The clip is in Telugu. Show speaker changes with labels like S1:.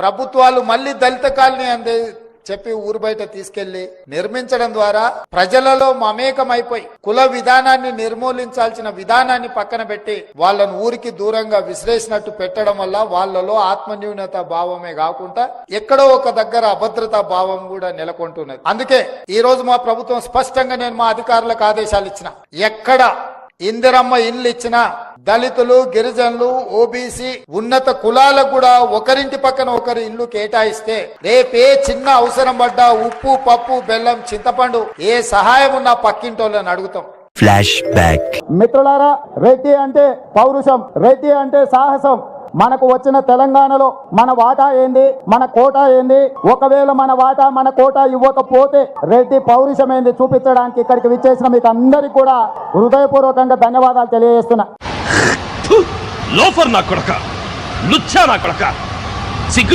S1: ప్రభుత్వాలు మళ్ళీ దళిత కాలనీ అందే చెప్పి ఊరు బయట తీసుకెళ్ళి నిర్మించడం ద్వారా ప్రజలలో మమేకమైపోయి కుల విధానాన్ని నిర్మూలించాల్సిన విధానాన్ని పక్కన పెట్టి వాళ్ళను ఊరికి దూరంగా విశ్లేషినట్టు పెట్టడం వల్ల వాళ్ళలో ఆత్మన్యూనత భావమే కాకుండా ఎక్కడో ఒక దగ్గర అభద్రతా భావం కూడా నెలకొంటున్నది. అందుకే ఈ రోజు మా ప్రభుత్వం స్పష్టంగా నేను మా అధికారులకు ఆదేశాలు ఇచ్చిన. ఎక్కడ ఇందిరమ్మ ఇల్లు ఇచ్చినా దళితులు గిరిజనులు ఓబీసీ ఉన్నత కులాలకు కూడా ఒకరింటి పక్కన ఒకరు ఇల్లు కేటాయిస్తే రేపే చిన్న అవసరం పడ్డా ఉప్పు పప్పు బెల్లం చింతపండు ఏ సహాయం ఉన్నా పక్కింటోళ్ళని అడుగుతాం.
S2: ఫ్లాష్ బ్యాక్
S3: మిత్రులారా రెడ్డి అంటే పౌరుషం రెడ్డి అంటే సాహసం. మనకు వచ్చిన తెలంగాణలో మన వాటా ఏంది మన కోటా ఏంది? ఒకవేళ మన వాటా మన కోటా ఇవ్వకపోతే రెడ్డి పౌరుషం ఏంది చూపించడానికి ఇక్కడికి విచ్చేసిన మీకు అందరికి కూడా హృదయపూర్వకంగా ధన్యవాదాలు తెలియజేస్తున్నా.
S4: లోఫర్ నా కొడక లుచ్చా నా కొడక. సిగ్గు